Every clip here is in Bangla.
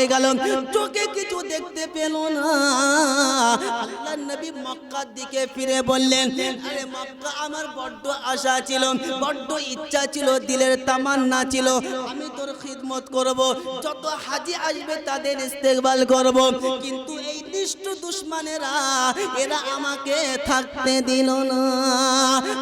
হয়ে গেল চোখে কিছু দেখতে পেল না। আল্লাহ নবী মক্কার দিকে ফিরে বললেন, আরে মক্কা আমার বড্ড আশা ছিল, বড্ড ইচ্ছা ছিল, দিলের তামান্না ছিল। আমি তোর খিদমত করব, যত হাজি আসবে তাদের ইস্তেকবাল করব। কিন্তু এই নিষ্ঠ এরা আমাকে থাকতে দিল না।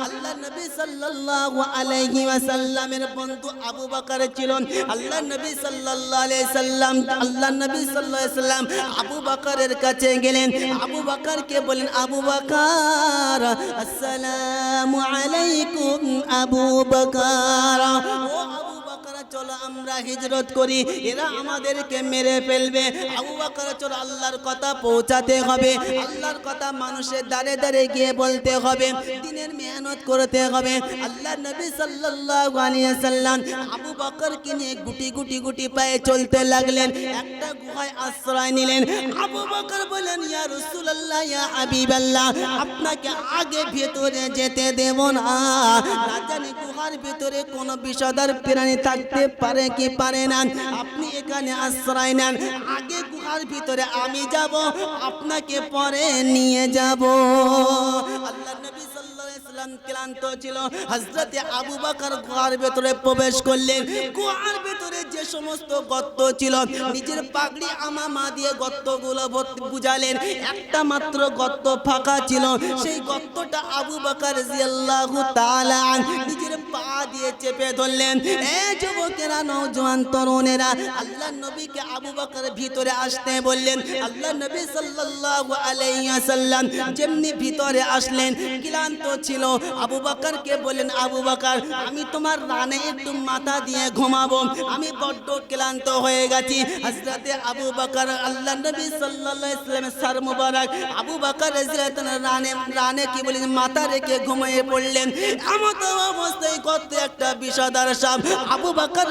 আল্লাহ নবী সাল্লাল্লাহু আলাইহি ওয়াসাল্লামের বন্ধু আবু বকর ছিল আল্লাহ নবী সাল্লাল্লাহু আলাইহি সাল্লাম আল্লাহ নবী সাল্লাম আবু বকরের কাছে গেলেন। আবু বকরকে বলেন আবু বকর, আসসালামু আলাইকুম আবু বকর, চলো আমরা হিজরত করি। এরা আমাদেরকে মেরে ফেলবে। আবু বকর, চলো আল্লাহর কথা পৌঁছাতে হবে। আল্লাহর কথা মানুষের দাঁড়ে দাঁড়ে গিয়ে বলতে হবে। দিনের মেহনত করতে হবে। আল্লাহ নবী সাল্লাল্লাহু সাল্লাম আবু বকরকে নিয়ে গুটি গুটি গুটি পায়ে চলতে লাগলেন। একটা গুহায় আশ্রয় নিলেন। আবু বকর বলেন ইয়া রাসূলুল্লাহ, ইয়া হাবিবাল্লাহ, আপনাকে আগে ভেতরে যেতে দেব না। না গুহার ভিতরে কোনো বিষাদার প্রাণী থাকতে পারে কি পারে না। আপনি এখানে আশ্রয় নেন। আগে গুহার ভিতরে আমি যাব, আপনাকে পরে নিয়ে যাব। আল্লাহ নবী ক্লান্ত ছিল। আবু ভিতরে প্রবেশ করলেন। ভিতরে যে সমস্ত ছিল, নিজের পাগড়ি দিয়ে বুঝালেন। একটা মাত্র ফাঁকা ছিল। সেই আবু রাদিয়াল্লাহু তাআলা নিজের পা দিয়ে চেপে ধরলেন। এ যুবকেরা, নওজোয়ান তরুণেরা আল্লাহ নবীকে আবু বকর ভিতরে আসতে বললেন। আল্লাহ নবী সাল্লাল্লাহু আলাইহি ওয়াসাল্লাম যেমনি ভিতরে আসলেন, ক্লান্ত ছিল আবু বকরকে বললেন আবু বকর, আমি তোমার রানে একটু মাথা দিয়ে ঘুমাবো। আমি বড্ড ক্লান্ত হয়ে গেছি। হযরতে আবু বকর, আল্লাহ নবী সাল্লাল্লাহু আলাইহি ওয়াসাল্লামের সর মুবারক, আবু বকর রানে রানে কি বলেন, মাথা রেখে ঘুমিয়ে পড়লেন। এমত অবস্থায় কত একটা বিষাদার সাপ আবু বকর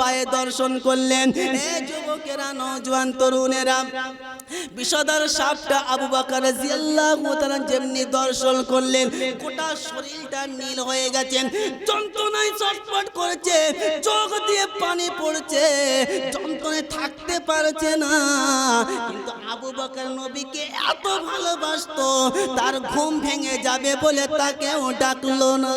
পায়ে দর্শন করলেন। এ যুবকেরা, নওজোয়ান তরুণেরা, বিষাদার সাপটা আবু বকর তাআলা যেমনি দর্শন করলেন গোটা শরীরটা নীল হয়ে গেছে। যন্ত্রণায় চটপট করেছে, চোখ দিয়ে পানি পড়ছে, যন্ত্রণায় থাকতে পারছে না। কিন্তু আবু বকর নবীকে এত ভালোবাসত, তার ঘুম ভেঙে যাবে বলে তাকেও ডাকলো না।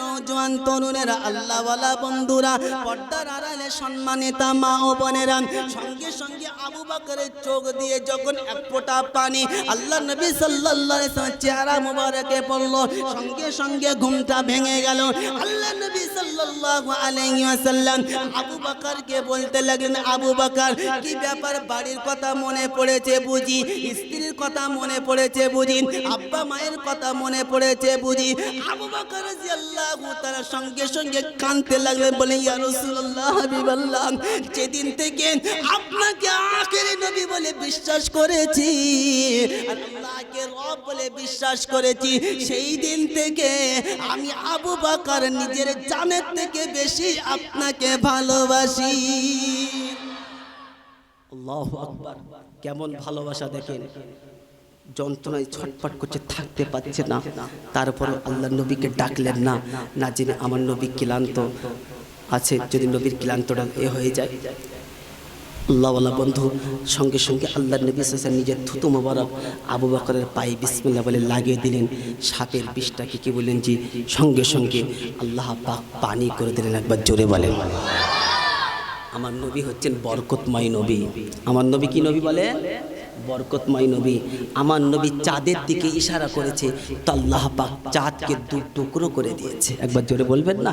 নৌজওয়ান তরুণেরা, আল্লাহওয়ালা বন্ধুরা, পর্দার আড়ালে সম্মানিতা মা ও বোনেরা, সঙ্গে সঙ্গে আবু বকরের চোখ দিয়ে যখন এক ফোঁটা পানি আল্লাহ নবী ওয়াসাল্লাম চেহারা মুবারকে পড়ল, সঙ্গে সঙ্গে ঘুমটা ভেঙে গেল। আল্লাহ নবী সাল্লাল্লাহু আলাইহি ওয়াসাল্লাম আবু বকরকে বলতে লাগলেন, আবু বকর, কি ব্যাপার? বাড়ির কথা মনে পড়েছে বুঝি, স্ত্রীর কথা মনে পড়েছে বুঝি, আব্বা মায়ের কথা মনে পড়েছে বুঝি। আবু বকর তাআলা সঙ্গে সঙ্গে কাঁদতে লাগলেন, বলে, ইয়া যেদিন থেকে আপনাকে আখেরি নবী বলে বিশ্বাস করেছি, আর আল্লাহকে বলে বিশ্বাস করেছি, সেই দিন থেকে আমি আবু বকর নিজের জানের থেকে বেশি আপনাকে ভালোবাসি। কেমন ভালোবাসা দেখেন। যন্ত্রণায় ছটফট করছে, থাকতে পারছে না। তারপর আল্লাহ নবীকে ডাকলেন না না জেনে আমার নবী ক্লান্ত আছে, যদি নবীর ক্লান্তটা এ হয়ে যায়। আল্লাহওয়ালা বন্ধু, সঙ্গে সঙ্গে আল্লাহ নবী সাল্লাল্লাহু নিজের থুতু মোবারক আবু বকরের পায়ে বিসমিল্লাহ বলে লাগিয়ে দিলেন। সাপের বিষটাকে কি বললেন যে সঙ্গে সঙ্গে আল্লাহ পাক পানি করে দিলেন একবার জোরে বলেন। আমার নবী হচ্ছেন বরকতময় নবী। আমার নবী কি নবী বলে বরকতময় নবী, আমার নবী চাঁদের দিকে ইশারা করেছে, তো আল্লাহ পাক চাঁদকে দু টুকরো করে দিয়েছে। একবার জোরে বলবেন না?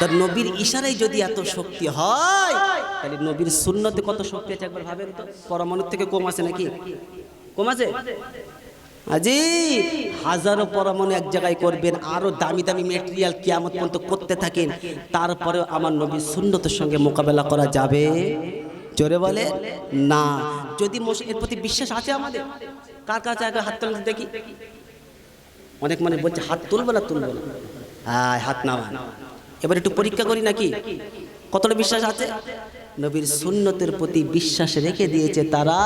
তার নবীর ইশারায় যদি এত শক্তি হয়, তাহলে নবীর শূন্যতে কত শক্তি আছে একবার ভাবেন তো? পরমাণুর থেকে কম আছে নাকি? কম আছে? আজি হাজারো পরমাণু এক জায়গায় করবেন, আরও দামি দামি মেটেরিয়াল কিয়ামত পর্যন্ত করতে থাকেন, তারপরেও আমার নবীর শূন্যতের সঙ্গে মোকাবেলা করা যাবে? জোরে বলে না। যদি এর প্রতি বিশ্বাস আছে আমাদের? কার কাছে আগে হাত তোলা দেখি। অনেক মানে বলছে হাত তুলবো না তুলবো না? হ্যাঁ হাত নামান। এবার একটু পরীক্ষা করি নাকি? কতটা বিশ্বাস আছে? নবীর সুন্নতের প্রতি বিশ্বাস রেখে দিয়েছে তারা।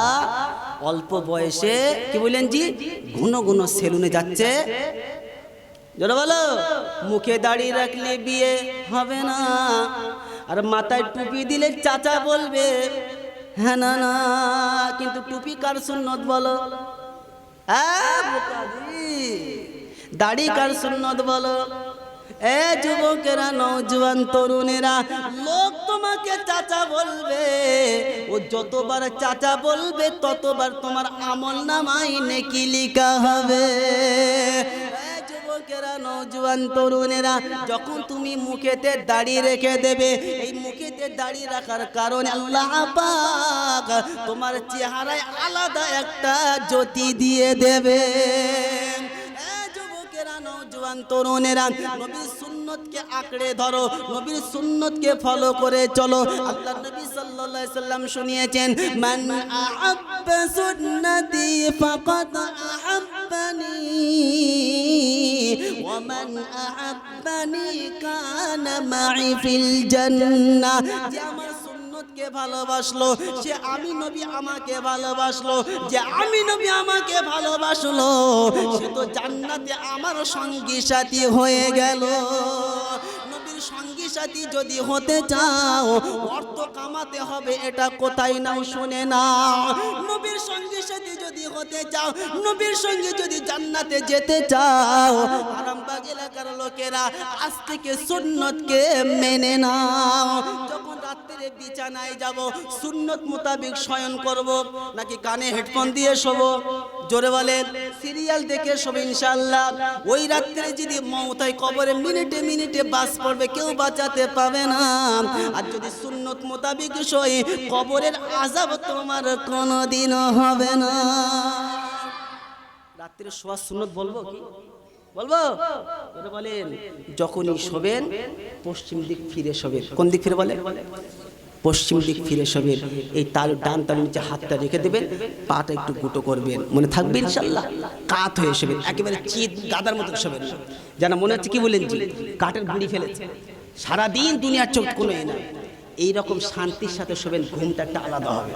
অল্প বয়সে কি বললেন জি? ঘন ঘন সেলুনে যাচ্ছে। জোরে বলো মুখে দাড়ি রাখলে বিয়ে হবে না। আর মাথায় টুপি দিলে চাচা বলবে হ্যাঁ না না, কিন্তু টুপি কার সুন্নত বলো? দাড়ি কার সুন্নত বলো? এ, যুবকেরা নৌজওয়ান তরুণেরা, লোক তোমাকে চাচা বলবে, ও যতবার চাচা বলবে, ততবার তোমার আমল নামাই নেকি লিখা হবে। যুবকেরা নৌজওয়ান তরুণেরা, যখন তুমি মুখেতে দাড়ি রেখে দেবে, এই মুখেতে দাড়ি রাখার কারণে আল্লাহ পাক তোমার চেহারায় আলাদা একটা জ্যোতি দিয়ে দেবে। তরুণেরা, নবীর সুন্নতকে আঁকড়ে ধরো, নবীর সুন্নতকে ফলো করে চলো। আল্লাহ নবী সাল্লাম শুনিয়েছেন আহাব্বানি কানা মাই ফিল জান্নাহ যে আমার সুন্নতকে ভালোবাসলো, সে আমি নবী আমাকে ভালোবাসলো, যে আমি নবী আমাকে ভালোবাসলো, সে তো জান্নাতে আমার সঙ্গী সাথী হয়ে গেল। সঙ্গী সাথী যদি হতে চাও, অর্থ কামাতে হবে, এটা কোথায় নাও শুনে না নবীর সঙ্গী সাথী যদি হতে চাও, নবীর সঙ্গে যদি জান্নাতে যেতে চাও, আরামবাগ এলাকার লোকেরা আজ থেকে সুন্নতকে মেনে নাও। যখন রাত্রে বিছানায় যাব, সুন্নত মোতাবেক শয়ন করব, নাকি কানে হেডফোন দিয়ে শোবো? জোরে বলেন, সিরিয়াল দেখে শোবে ইনশাল্লাহ ওই রাত্রে যদি মৌত হয় কবরে মিনিটে মিনিটে বাস পড়বে কেউ বাঁচাতে পাবে না। আর যদি সুন্নত মোতাবিক শোয় কবরের আজাব তোমার কোনোদিনও হবে না। রাত্রে শোয়ার সুন্নত বলব কি? বলব? বলেন, যখনই শোবেন, পশ্চিম দিক ফিরে শোবেন। কোন দিক ফিরে বলে পশ্চিম দিক ফিরে শোবেন। এই তাল, ডান তালের নিচে হাতটা রেখে দেবেন, পাটা একটু গুটো করবেন। মনে থাকবে ইনশাল্লাহ কাত হয়ে শোবেন। একেবারে চিত গাদার মতো শোবেন। যেন মনে হচ্ছে কি বলেন জি? কাঠের গুঁড়ি ফেলেছে। সারাদিন দুনিয়ার চোখ কোনো এ না এইরকম শান্তির সাথে শোবেন ঘুমটা একটা আলাদা হবে।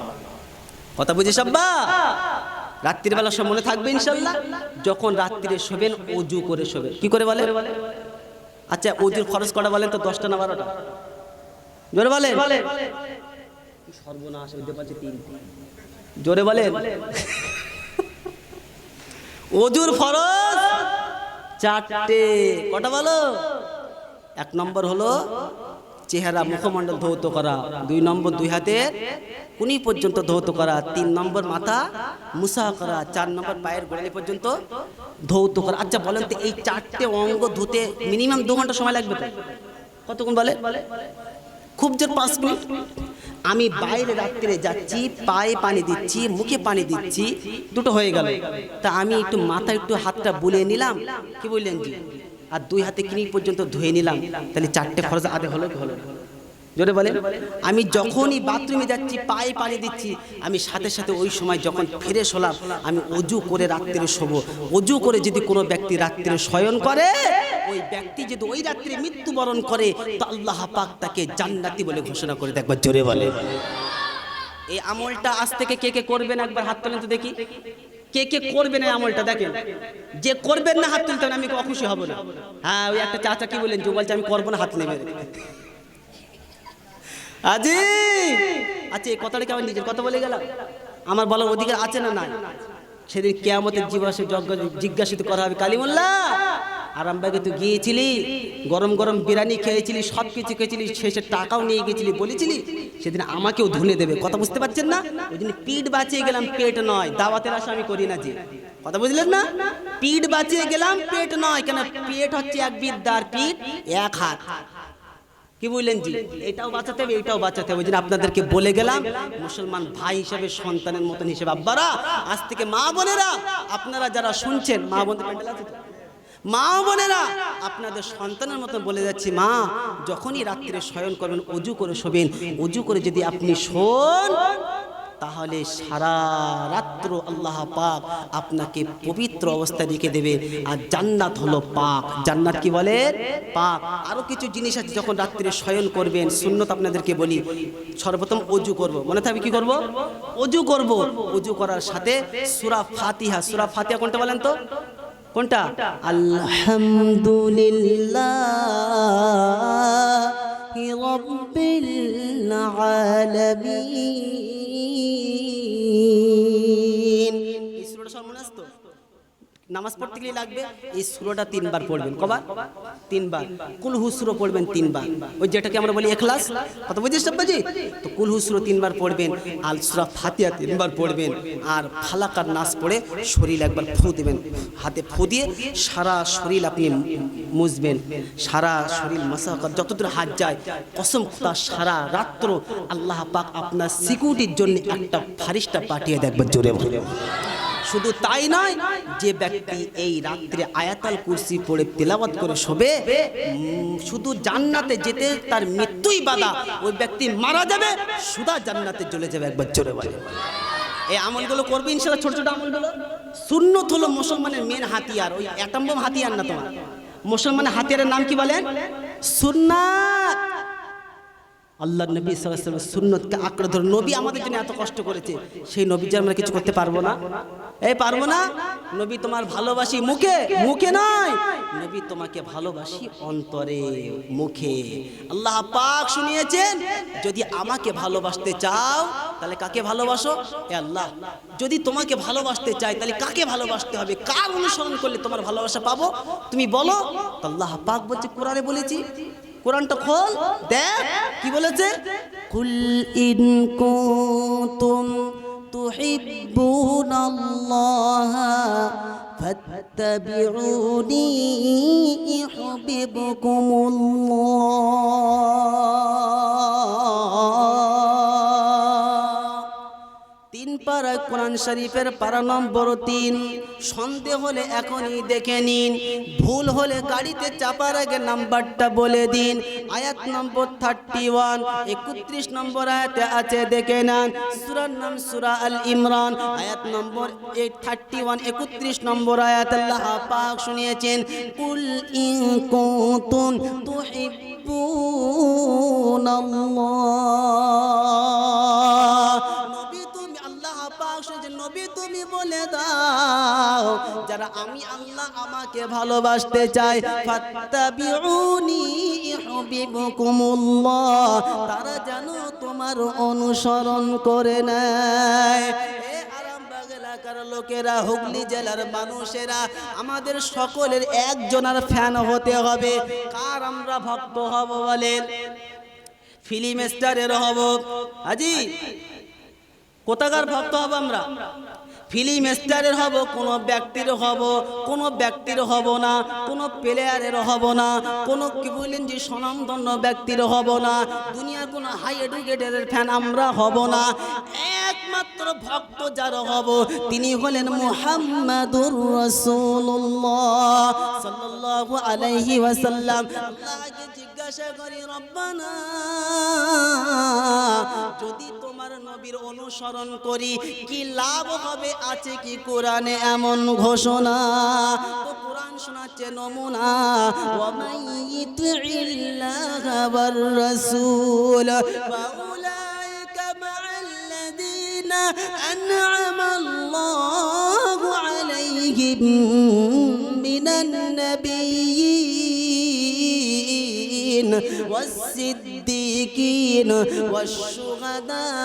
কথা বুঝিস আব্বা? রাত্রিবেলা সব মনে থাকবে ইনশাল্লাহ। যখন রাত্রিরে শোবেন অজু করে শোবেন। কি করে বলে আচ্ছা অজুর খরচ করা বলেন তো? দশটা না বারোটা? জোরে বলে সর্বনাশ হইতে পারছে তিন। জোরে বলে অজুর ফরজ চারটে। কটা বলো? এক নম্বর হলো চেহারা মুখমণ্ডল ধৌত করা। দুই নম্বর দুই হাতের কুনি পর্যন্ত ধৌত করা। তিন নম্বর মাথা মুসা করা। চার নম্বর পায়ের গোড়ালি পর্যন্ত ধৌত করা। আচ্ছা বলেন তো এই চারটে অঙ্গ ধুতে মিনিমাম দু ঘণ্টা সময় লাগবে কতক্ষণ বলে? খুব জোর পাঁচ মিনিট। আমি বাইরে রাত্রে যাচ্ছি, পায়ে পানি দিচ্ছি, মুখে পানি দিচ্ছি, দুটো হয়ে গেল। তা আমি একটু মাথা একটু হাতটা বুলিয়ে নিলাম। কি বললেন জি? আর দুই হাতে কিনি পর্যন্ত ধুয়ে নিলাম। তাহলে চারটে খরচ আদে হলো হলো? জোরে বলে আমি যখনই বাথরুমে যাচ্ছি পায়ে পানি দিচ্ছি আমি সাথে সাথে ওই সময় যখন ফ্রেশ হলাম আমি অজু করে রাত্রে শোবো। অজু করে যদি কোনো ব্যক্তি রাত্রে শয়ন করে ওই ব্যক্তি যদি ওই রাত্রে মৃত্যুবরণ করে তো আল্লাহ পাক তাকে জান্নাতি বলে ঘোষণা করে। দেয় একবার জোরে বলে। এই আমলটা আজ থেকে কে কে করবেন একবার হাত তোলেন তো দেখি। কে কে করবেন এই আমলটা? দেখেন। যে করবেন না হাত তুলতে হবে না, আমি অখুশি হব না। হ্যাঁ ওই একটা চাচা কি বলেন যে বলছে আমি করব না হাত নেবে। আজি? আচ্ছা এই কথাটা কি আমার নিজের কথা বলে গেলাম। আমার বলার অধিকার আছে না নাই? সেদিন কেয়ামতের জীবাসে যজ্ঞ জিজ্ঞাসিত করা হবে, কালিমুল্লাহ, আরামবাগে তুই গিয়েছিলি, গরম গরম বিরিয়ানি খেয়েছিলি সব কিছু খেয়েছিলি, শেষে টাকাও নিয়ে গেছিলি বলেছিলি, সেদিন আমাকেও ধুনে দেবে। কথা বুঝতে পারছেন না? ওই জন্য পিঠ বাঁচিয়ে গেলাম, পেট নয়। দাওয়াতের আশা আমি করি না যে। কথা বুঝলেন না? পিঠ বাঁচিয়ে গেলাম, পেট নয়। কেন? পেট হচ্ছে এক বিদ্যার পিঠ, এক হাত। কি বললেন জি? এটাও বাঁচাতে হবে, এটাও বাঁচাতে হবে। যেন আপনাদেরকে বলে গেলাম, মুসলমান ভাই হিসেবে, সন্তানের মতন হিসেবে, আব্বারা, আজ থেকে মা বোনেরা, আপনারা যারা শুনছেন, মা বোনদের মা বোনেরা, আপনাদের সন্তানের মতো বলে যাচ্ছি, মা, যখনই রাত্রে শয়ন করবেন, অজু করে শোবেন, অজু করে যদি আপনি শোন তাহলে সারা রাত্র আল্লাহ পাক আপনাকে পবিত্র অবস্থায় রেখে দেবে। আর জান্নাত হলো পাক। জান্নাত কি বলে? পাক। আরও কিছু জিনিস আছে যখন রাত্রে শয়ন করবেন, সুন্নত আপনাদেরকে বলি, সর্বপ্রথম অজু করব। মনে থাকবে কি করব? অজু করব। অজু করার সাথে সুরা ফাতিহা। সুরা ফাতিহা কোনটা বলেন তো? كونتا الحمد لله رب العالمين নামাজ পড়তে গেলে লাগবে? এই সুরোটা তিনবার পড়বেন। কবার? তিনবার। কুল হুসরো পড়বেন তিনবার। ওই যেটাকে আমরা বলি এখলাস। কত বুঝিস সব্বাজি? তো কুল হুসরো তিনবার পড়বেন। আল সুরা ফাতিয়া তিনবার পড়বেন। আর ফালাকার নাচ পড়ে শরীর একবার ফু দেবেন। হাতে ফু দিয়ে সারা শরীর আপনি মুছবেন। সারা শরীর মাসাকার যতদূর হাত যায় কসম খোদা সারা রাত্র আল্লাহ পাক আপনার সিকিউরিটির জন্য একটা ফারিস্টা পাঠিয়ে দেখবেন জোরে জোরে শুধু তাই নয়, যে ব্যক্তি এই রাত্রে আয়াতাল কুরসি পড়ে তেলাওয়াত করে শোবে শুধু জান্নাতে যেতে তার মৃত্যুই বাধা। ওই ব্যক্তি মারা যাবে, সুদা জান্নাতে চলে যাবে একবার জোরে বলে। এই আমলগুলো করবে ইনশাল্লাহ ছোট ছোট আমলগুলো। সুন্নত হলো মুসলমানের মেন হাতিয়ার, ওই অ্যাটম্বম হাতিয়ার না তোমার? মুসলমানের হাতিয়ারের নাম কি বলেন? সুন্নাত। আল্লাহ নবী সাল্লাল্লাহু সুন্নতকে আঁকড়ে ধরে নবী আমাদের জন্য এত কষ্ট করেছে, সেই নবী যে আমরা কিছু করতে পারব না। এই পারব না? নবী তোমার ভালোবাসি মুখে? মুখে নয়। নবী তোমাকে ভালোবাসি অন্তরে, মুখে। আল্লাহ পাক শুনিয়েছেন, যদি আমাকে ভালোবাসতে চাও, তাহলে কাকে ভালোবাসো? এ আল্লাহ। যদি তোমাকে ভালোবাসতে চাই, তাহলে কাকে ভালোবাসতে হবে? কার অনুসরণ করলে তোমার ভালোবাসা পাবো? তুমি বলো। আল্লাহ পাক বলছে, কোরআনে বলেছি কোরআনটা খোল দেখ কি বলেছে? কুল ইন কুনতুম তুহিব্বুনাল্লাহ ফাত্তাবিউনি ইউহিব্বুকুমুল্লাহ। কোরআন শরীফের পারা নম্বর তিন। সন্দেহ হলে এখনই দেখে নিন। ভুল হলে গাড়িতে চাপার আগে নাম্বারটা বলে দিন। আয়াত নম্বর থার্টি ওয়ান একত্রিশ নম্বর আয়াতে আছে, দেখে নেন। সুরার নাম সুরা আল ইমরান। আয়াত নম্বর এইট থার্টি ওয়ান একত্রিশ নম্বর আয়াত আল্লাহ পাক শুনিয়েছেন, কুল ইন আল্লাহ নবী তুমি বলে দাও, যারা আমি আল্লাহ আমাকে ভালোবাসতে চাই, ফাত্তাবিউনি ইউহিব্বুকুমুল্লাহ, তারা যেন তোমার অনুসরণ করে নেয়। এলাকার লোকেরা, হুগলি জেলার মানুষেরা, আমাদের সকলের একজনের ফ্যান হতে হবে। কার আমরা ভক্ত হব বলেন? ফিল্ম হব। আজি কোথাকার ভক্ত হব আমরা? ফিল্ম স্টারের হব, কোনো ব্যক্তির হব, কোনো ব্যক্তির হব না, কোনো প্লেয়ারের হব না, কোনো কি বললেন যে স্বনামধন্য ব্যক্তির হব না, দুনিয়ার কোনো হাই এডুকেটেড ফ্যান আমরা হব না। একমাত্র ভক্ত যার হব, তিনি হলেন মুহাম্মাদুর রাসূলুল্লাহ সাল্লাল্লাহু আলাইহি ওয়াসাল্লাম। আল্লাহকে জিজ্ঞাসা করি রব্বানা, যদি তোমার নবীর অনুসরণ করি, কি লাভ হবে? আছে কি কোরআনে এমন ঘোষণা? তো কোরআন শোনাচ্ছে নমুনা রাসূল আন'আমা আল্লাহু আলাইহিম was والصديقين والشهداء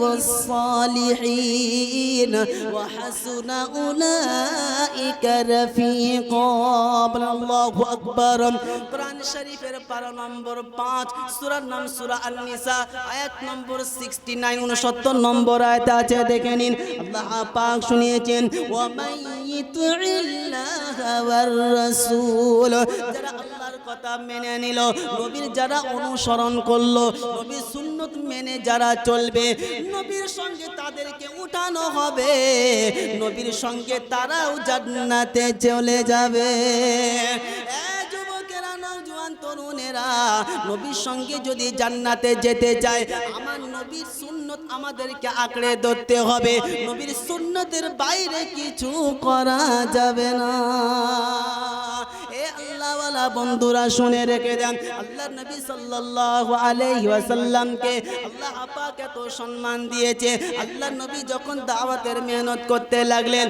والصالحين وحسن أولئك رفيقا الله أكبر কোরআন শরীফের পারা নম্বর পাঁচ সুরার নাম সুরা আল নিসা আয়াত নম্বর সিক্সটি নাইন উনসত্তর নম্বর আয়াত আছে দেখে নিন আল্লাহ পাক শুনিয়েছেন ওয়ামাইয়িতুল্লাহ ওয়ার রাসূল যারা আল্লাহর কথা মেনে নিল নবীর যারা অনুসরণ করল। নবীর সুন্নত মেনে যারা চলবে, নবীর সঙ্গে তাদেরকে উঠানো হবে। নবীর সঙ্গে তারাও জান্নাতে চলে যাবে। তরুণেরা, নবীর সঙ্গে যদি জান্নাতে যেতে চায়, আমার নবীর সুন্নত আমাদেরকে আঁকড়ে ধরতে হবে। নবীর সুন্নতের বাইরে কিছু করা যাবে না। বন্ধুরা শুনে রেখে দেন আল্লাহ নবী সম্মান দিয়েছে। নবী যখন দাওয়াতের মেহনত করতে লাগলেন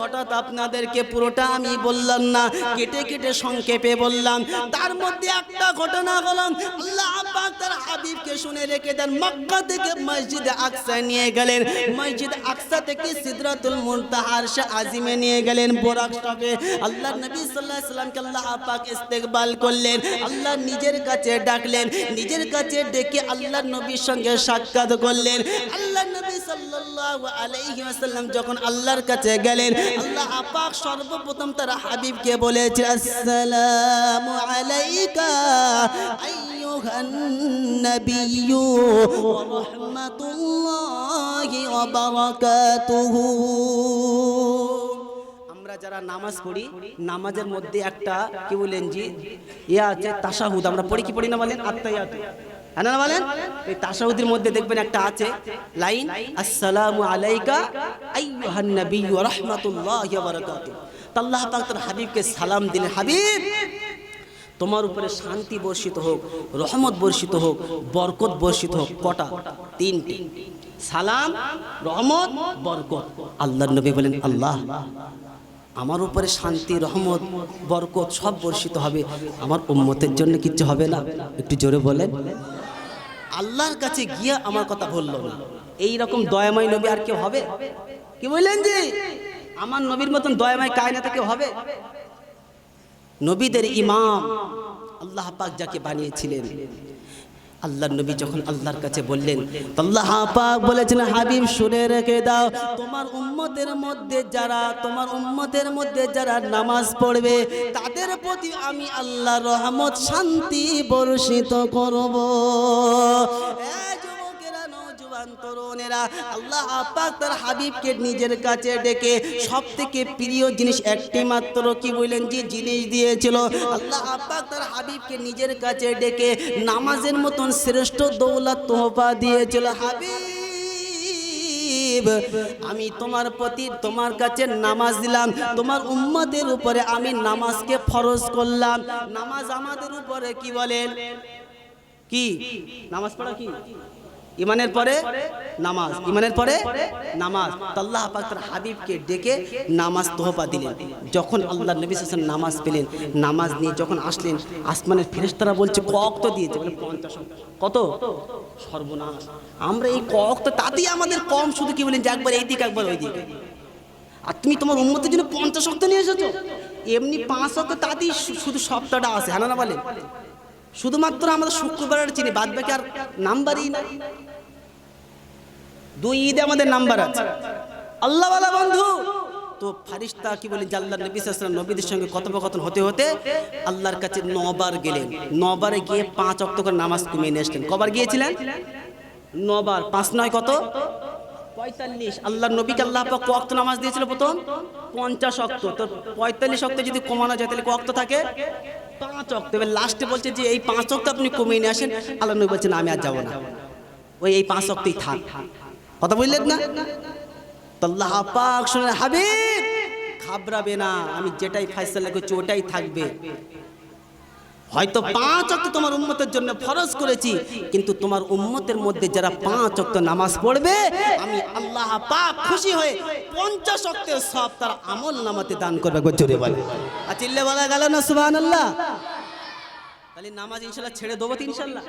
ঘটনা আপনাদেরকে পুরোটা আমি বললাম না, কেটে কেটে সংক্ষেপে বললাম। তার মধ্যে একটা ঘটনা হলো, আল্লাহ শুনে রেখে দেন, মক্কা থেকে মসজিদে আকসা নিয়ে গেলেন। মসজিদ আকসা থেকে সিদরাতুল মুনতাহার সে আজিমে নিয়ে গেলেন বোরাক শপে আল্লাহ নবী আলাইহি সাল্লামকে আল্লাহ পাক ইস্তেকবাল করলেন। আল্লাহ নিজের কাছে ডাকলেন, নিজের কাছে ডেকে আল্লাহ নবীর সঙ্গে সাক্ষাৎ করলেন। আল্লাহ নবী সাল্লাল্লাহু আলাইহি যখন আল্লাহর কাছে গেলেন, আল্লাহ পাক সর্বপ্রথম তার হাবিবকে বলেছে, আসসালামু আলাইকা, আইয়ুহান নাবিয়্যু ওয়া রাহমাতুল্লাহি ওয়া বারাকাতুহু আমরা যারা নামাজ পড়ি, নামাজের মধ্যে একটা কি বলেন জি, ইয়া আছে তাশাহুদ আমরা পড়ি কি পড়ি না বলেন? আত্মায়াত হ্যাঁ না বলেন? এই তাশাহুদের মধ্যে দেখবেন একটা আছে, লাইন, আসসালামু আলাইকা আইয়ুহান নাবিয়্যু ওয়া রাহমাতুল্লাহি ওয়া বারাকাতুহু। আল্লাহ পাক তার হাবিবকে সালাম দিলেন। হাবিব! তোমার উপরে শান্তি বর্ষিত হোক, রহমত বর্ষিত হোক, বরকত বর্ষিত হোক, কটা? তিনটি। সালাম, রহমত, বরকত। আল্লাহ নবী বলেন, আল্লাহ, আমার উপরে শান্তি, রহমত, বরকত সব বর্ষিত হবে। আমার উম্মতের জন্য কিচ্ছু হবে না। একটু জোরে বলেন। আল্লাহর কাছে গিয়ে আমার কথা বলল। না এই রকম দয়াময় নবী আর কেউ হবে? কি বললেন যে? আমার নবীর মতন দয়াময় কায়নাতে কেউ হবে? নবীদের ইমাম। আল্লাহ পাক যাকে বানিয়েছিলেন। আল্লাহ নবী যখন আল্লাহর কাছে বললেন, আল্লাহ পাক বলেছেন, হাবিব, শুনে রেখে দাও, তোমার উম্মতের মধ্যে যারা, তোমার উম্মতের মধ্যে যারা নামাজ পড়বে, তাদের প্রতি আমি আল্লাহ রহমত, শান্তি বর্ষিত করব। তরুণেরা আল্লাহ পাক তার হাবিবকে নিজের কাছে ডেকে সব থেকে প্রিয় জিনিস একটি মাত্র কি বললেন যে জিনিস দিয়েছিল। আল্লাহ পাক তার হাবিবকে নিজের কাছে ডেকে নামাজের মতন শ্রেষ্ঠ দৌলত তোহফা দিয়েছিল। হাবিব, আমি তোমার প্রতি তোমার কাছে নামাজ দিলাম, তোমার উম্মতের উপরে আমি নামাজকে ফরজ করলাম। নামাজ আমাদের উপরে কি বলেন? কি? নামাজ পড়া কি? ইমানের পরে নামাজ ইমানের পরে নামাজ। আল্লাহ পাক তার হাবিবকে ডেকে নামাজ তোহফা দিলেন। যখন আল্লাহ নবী হাসান নামাজ পেলেন নামাজ নিয়ে যখন আসলেন আসমানের ফেরেশতারা বলছে কক তো দিয়েছে। বলে পঞ্চাশ কত? সর্বনাশ। আমরা এই কক তো তাতেই আমাদের কম শুধু কি বলেন যে একবার এই দিক একবার ওই দিকে আর তুমি তোমার উন্মতের জন্য পঞ্চাশ শক্ত নিয়ে এসেছ? এমনি পাঁচ শক্ত তাতেই শুধু সপ্তাহটা আছে। হ্যাঁ না বলেন। শুধুমাত্র আমাদের শুক্রবারের চিনি বাদ বাকি আর নাম্বারই না দুই ঈদে আমাদের নাম্বার আছে। আল্লাহওয়ালা বন্ধু তো ফারিস্তা কি বলে জাল্লাহ নবী সাল্লাম নবীদের সঙ্গে কথোপকথন হতে হতে আল্লাহর কাছে নবার গেলেন। নবারে গিয়ে পাঁচ অক্ত করে নামাজ কমিয়ে নিয়ে আসলেন। কবার গিয়েছিলেন? নবার। পাঁচ নয় কত? পঁয়তাল্লিশ। আল্লাহ নবীকে আল্লাহ পাক ক অক্ত নামাজ দিয়েছিল প্রথম? পঞ্চাশ অক্ত। তো পঁয়তাল্লিশ অক্ত যদি কমানো যায় তাহলে ক অক্ত থাকে? পাঁচ অক্ত। এবার লাস্টে বলছে যে এই পাঁচ অক্ত আপনি কমিয়ে নিয়ে আসেন। আল্লাহ নবী বলছেন আমি আর যাব না। ওই এই পাঁচ অক্তই থাক। কথা বললেন না? তো আল্লাহ পাক শুনে হাবিব ঘাবড়াবে না আমি যেটাই ফাইসালা করছি ওটাই থাকবে। হয়তো পাঁচ অক্ত তোমার উম্মতের জন্য ফরজ করেছি কিন্তু তোমার উম্মতের মধ্যে যারা পাঁচ অক্ত নামাজ পড়বে আমি আল্লাহ পাক খুশি হয়ে পঞ্চাশ অক্তের সব তার আমল নামাতে দান করবে। জোরে বলে আর চিল্লে বলা গেল না সুবাহ আল্লাহ তাহলে নামাজ ইনশাল্লাহ ছেড়ে দেবো তো ইনশাল্লাহ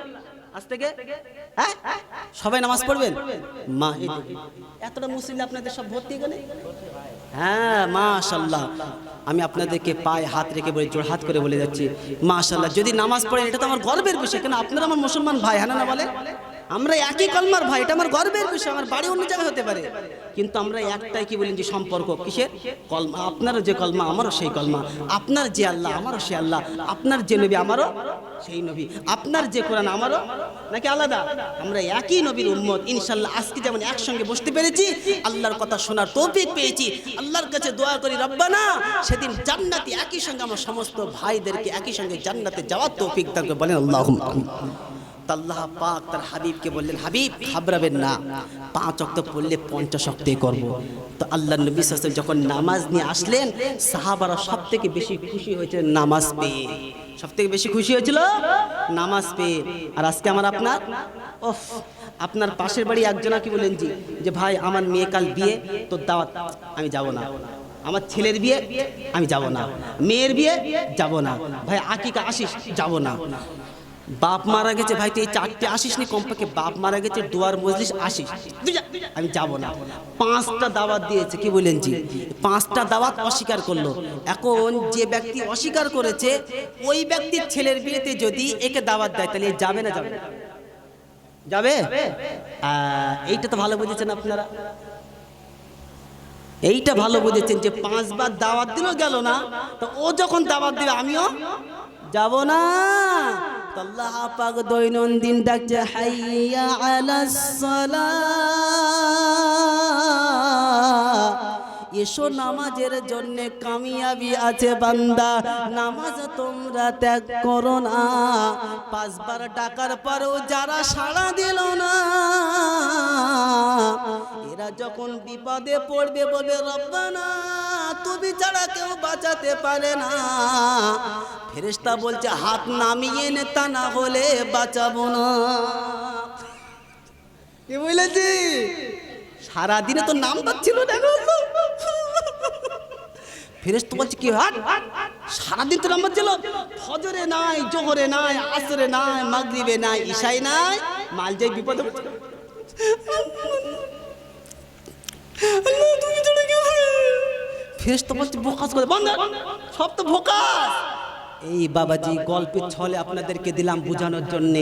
আজ থেকে? হ্যাঁ? সবাই নামাজ পড়বেন? মা এতটা মুসলিম আপনাদের সব ভর্তি গেলে হ্যাঁ। মাশাল্লাহ আমি আপনাদেরকে পায়ে হাত রেখে বলে জোর হাত করে বলে যাচ্ছি। মাশাল্লাহ যদি নামাজ পড়েন এটা তো আমার গর্বের বিষয়। কেন আপনারা আমার মুসলমান ভাই হ্যাঁ না বলে? আমরা একই কলমার ভাই, এটা আমার গর্বের বিষয়, আমার বাড়ি অন্য জায়গায় হতে পারে। কিন্তু আমরা একটাই কি বলেন যে সম্পর্ক? কিসের? কলমা আপনারও যে কলমা, আমারও সেই কলমা। আপনার যে আল্লাহ, আমারও সেই আল্লাহ। আপনার যে নবী, আমারও সেই নবী। আপনার যে কোরআন, আমারও নাকি আলাদা? আমরা একই নবীর উম্মত। ইনশাল্লাহ আজকে যেমন একসঙ্গে বসতে পেরেছি, আল্লাহর কথা শোনার তৌফিক পেয়েছি। আল্লাহর কাছে দোয়া করি, রব্বানা, সেদিন জান্নাতি একই সঙ্গে আমার সমস্ত ভাইদেরকে একই সঙ্গে জান্নাতে যাওয়ার তৌফিক তাকে বলেন আল্লাহ আল্লাহ পাক তার হাবিবকে বললেন, হাবিব, ঘাবড়াবেন না। পাঁচ অক্ত পড়লে পঞ্চাশ অক্তে করব। তো আল্লাহ নবী সাল্লাল্লাহু যখন নামাজ নিয়ে আসলেন, সাহাবারা সব থেকে বেশি খুশি হয়েছে নামাজ পেয়ে। সব থেকে বেশি খুশি হয়েছিল নামাজ পেয়ে। আর আজকে আমার আপনার? ওফ, আপনার পাশের বাড়ি একজনা কি বলেন জি, যে, ভাই, আমার মেয়ে কাল বিয়ে তো দাওয়াত, আমি যাব না। আমার ছেলের বিয়ে, আমি যাব না। মেয়ের বিয়ে, যাব না। ভাই, আকিকা আসিস, যাব না। বাপ মারা গেছে, ভাই, তুই এই চারটে আসিস নি কমপক্ষে? বাপ মারা গেছে, দুয়ার মজলিস আসিস। আমি যাব না। পাঁচটা দাওয়াত দিয়েছে, কি বলেন জি? পাঁচটা দাওয়াত অস্বীকার করল। এখন যে ব্যক্তি অস্বীকার করেছে, ওই ব্যক্তির ছেলের বিয়েতে যদি একে দাওয়াত দেয়, তাহলে যাবে না যাবে? যাবে? এইটা তো ভালো বুঝেছেন আপনারা। এইটা ভালো বুঝেছেন যে পাঁচবার দাওয়াত দিলেও গেল না। তো ও যখন দাওয়াত দিবে, আমিও যাব না। আল্লাহ পাক দৈনন্দিন ডাকছে, হাইয়া আলাস এসো, নামাজের জন্য কামিয়াবি আছে বান্দা। নামাজ তোমরা ত্যাগ করো না। পাঁচবার ডাকার পরেও যারা সাড়া দিল না যখন বিপদে পড়বে বলবে রব্বানা, তুমি ছাড়া কেউ বাঁচাতে পারে না। ফেরেশতা বলছে, হাত নামিয়ে নে তা না হলে বাঁচাবো না। কি বলেছি? সারাদিনে তো নাম পাচ্ছিল না গো। ফেরেস তো বলছে, কি হাট সারাদিন তো নাম্বার ছিল। ফজরে নাই, জোহরে নাই, আসরে নাই, মাগরিবে নাই ঈশাই নাই, মাল যাই বিপদে। আল্লাহ, তুমি ছাড়া কেউ নেই। ফেরেস তো বলছে ভোকাস করে বন্ধ। সব তো ভোকাস এই বাবাজি গল্পের ছলে আপনাদেরকে দিলাম বোঝানোর জন্য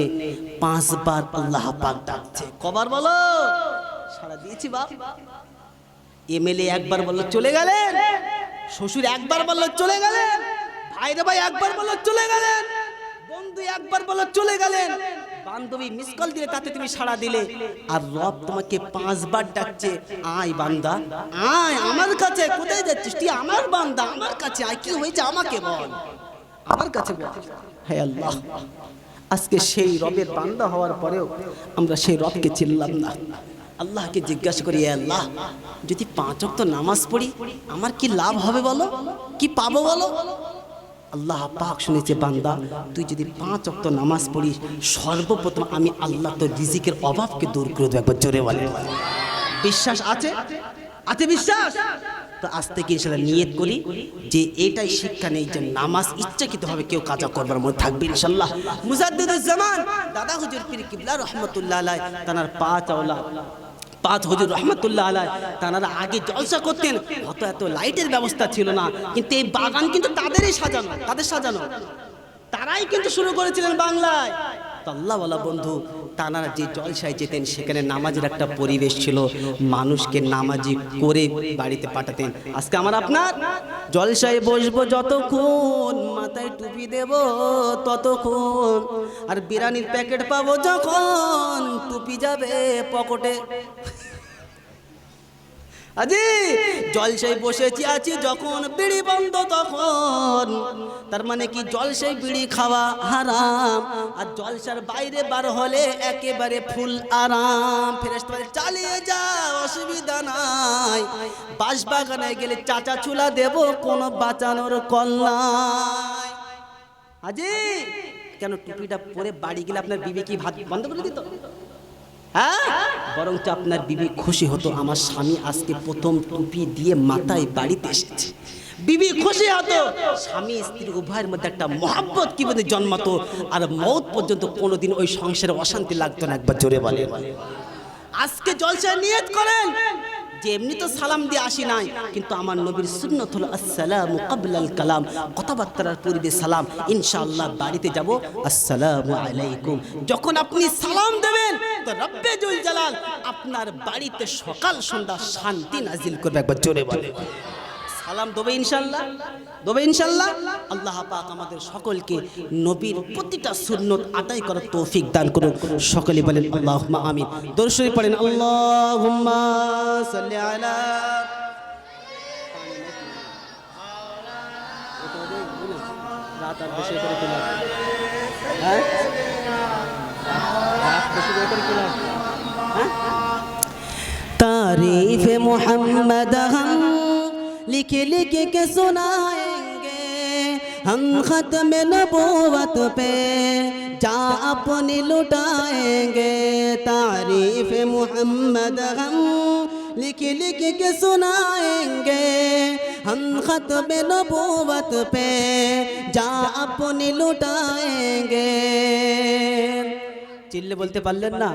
পাঁচবার আল্লাহ পাক ডাকছে। কবার বলো? সারা দিয়েছি বাপ। এমএলএ একবার বলল চলে গেলেন? শ্বশুর একবার বলল চলে গেলেন? ভাইরে ভাই একবার বলল চলে গেলেন? বন্ধু একবার বলল চলে গেলেন? বান্ধবী মিস কল দিলে তাতে তুমি সাড়া দিলে। আর রব তোমাকে পাঁচবার ডাকছে, আয় বান্দা, আয় আমার কাছে, কোথায় যাচ্ছিস? তুই আমার বান্দা, আমার কাছে আয়, কি হয়েছে আমাকে বল। আমার কাছে বল। হে আল্লাহ, আজকে সেই রবের বান্দা হওয়ার পরেও আমরা সেই রবকে চিনলাম না। আল্লাহকে জিজ্ঞাসা করি আল্লাহ, যদি পাঁচ অক্ত নামাজ পড়ি, আমার কি লাভ হবে বলো? কি পাবো বলো? আল্লাহ পাক শুনেছে, বান্দা, তুই যদি পাঁচ অক্ত নামাজ পড়িস, সর্বপ্রথম আমি আল্লাহ তোর রিজিকের অভাবকে দূর করে দেবো একবার জোরে বলে বিশ্বাস আছে? আছে বিশ্বাস? তো আজ থেকে ইনশাল্লাহ নিয়ত করি যে এটাই শিক্ষা নেই যে নামাজ ইচ্ছাকৃত হবে, কেউ কাজা করবার মধ্যে থাকবে ইনশাল্লাহ মুজাদ্দিদুজ্জামান দাদা হুজুর পীর কিবলা রহমতুল্লাহ তানার পাঁচ আওলা। পাঁচ হজুর রহমতুল্লাহ আলাই তারা আগে জলসা করতেন, অত এত লাইটের ব্যবস্থা ছিল না। কিন্তু এই বাগান কিন্তু তাদেরই সাজানো, তাদের সাজানো। তারাই কিন্তু শুরু করেছিলেন বাংলায়। তো আল্লাহওয়ালা বন্ধু তানারা যে জলসায় যেতেন, সেখানে নামাজের একটা পরিবেশ ছিল। মানুষকে নামাজি করে বাড়িতে পাঠাতেন। আজকে আমার আপনার জলসায় বসবো যতক্ষণ, মাথায় টুপি দেব ততক্ষণ, আর বিরানির প্যাকেট পাবো যখন, টুপি যাবে পকেটে। আজি জলসাই বসেছি আছি যখন বিড়ি বন্ধ তখন। তার মানে কি জলসাই বিড়ি খাওয়া হারাম। আর জলসার বাইরে বার হলে একেবারে ফুল আরাম। ফেরেস্ত চালিয়ে যা অসুবিধা নাই। বাগানে গেলে চাচা চুলা দেব কোনো বাঁচানোর কল নাই। আজি? কেন টুপিটা পরে বাড়ি গেলে আপনার বিবি কি ভাত বন্ধ করে দিত? হ্যাঁ? বরঞ্চ আপনার বিবি খুশি হতো, আমার স্বামী আজকে প্রথম টুপি দিয়ে মাথায় বাড়িতে এসেছে। বিবি খুশি হতো। স্বামী, স্ত্রী, উভয়ের মধ্যে একটা মহাব্বত কি বলে জন্মাতো, আর মত পর্যন্ত কোনোদিন ওই সংসারে অশান্তি লাগতো না, একবার জোরে বলে আজকে জলসা নিয়ত করেন। যে এমনি তো সালাম দিয়ে আসি নাই, কিন্তু আমার নবীর সুন্নত হলো আসসালাম কাবলাল কালাম, কথাবার্তার পূর্বে সালাম। ইনশাআল্লাহ বাড়িতে যাব, আসসালামু আলাইকুম। যখন আপনি সালাম দেবেন, তো রব্বে জুল জালাল আপনার বাড়িতে সকাল সন্ধ্যা শান্তি নাজিল করবে, একবার জোরে বলে সালাম দেবে ইনশাল্লাহ দেবে ইনশাল্লাহ আল্লাহ পাক আমাদের সকলকে নবীর প্রতিটা সুন্নত আদায় করার তৌফিক দান করুন সকলে বলেন আল্লাহ আমি দর্শনী পড়েন আল্লাহ আলা তারিফ মোহাম্মদ হাম लिख लिख के सुनाएंगे हम खत्म नबूवत पे जा अपनी लुटाएंगे तारीफ मोहम्मद हम लिख लिख के सुनाएंगे हम खत्म नबूवत पे जा अपनी लुटाएंगे চিল্লে বলতে পারলেন না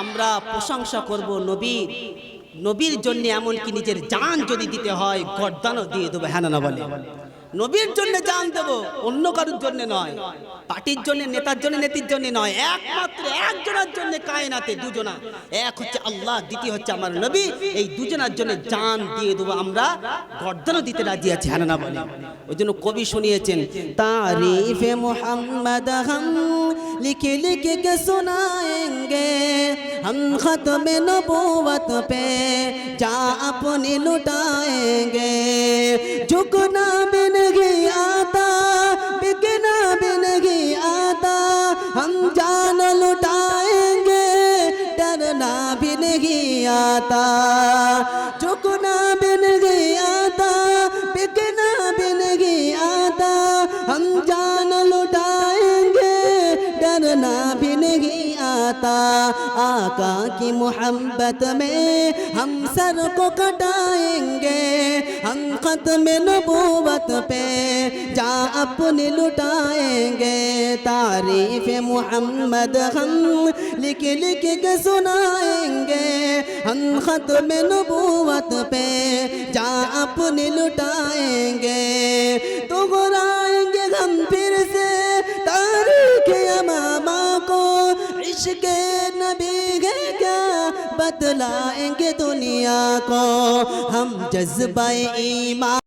আমরা প্রশংসা করব নবীর নবীর জন্য এমনকি নিজের জান যদি দিতে হয় গর্দানও দিয়ে দেবে হ্যাঁ না বলে। নবীর জন্য জান দেব, অন্য কারোর জন্য নয়। পার্টির জন্য, নেতার জন্য নেতির জন্য নয়। একমাত্র একজনের জন্য কায়নাতে দুজনা। এক হচ্ছে আল্লাহ, দ্বিতীয় হচ্ছে আমার নবী। এই দুজনার জন্য জান দিয়ে দেবো আমরা। গর্দানও দিতে রাজি আছি হ্যাঁ হারানা বলে। ওই জন্য কবি শুনিয়েছেন, তারিফে মোহাম্মদ হাম লিখে লিখে কে শোনায়েঙ্গে। হাম খতম নবুয়ত পে যা আপনি লুটায়েঙ্গে। ঝুকনা বিন नहीं आता बिकना भी नहीं आता हम जान लुटाएंगे डरना भी नहीं आता झुकना भी नहीं आता आका की मोहब्बत में हम सर को कटाएँगे हम खत्म नबूवत पे जा अपने लुटाएँगे। तारीफ़ मोहम्मद हम लिख लिख के सुनाएँगे हम खत्म नबूवत पे जा अपने लुटाएँगे। तो गुराएँगे हम फिर से तारीख अमामा को इश्क नबी है क्या बतलाएंगे दुनिया को हम जज्बा ईमान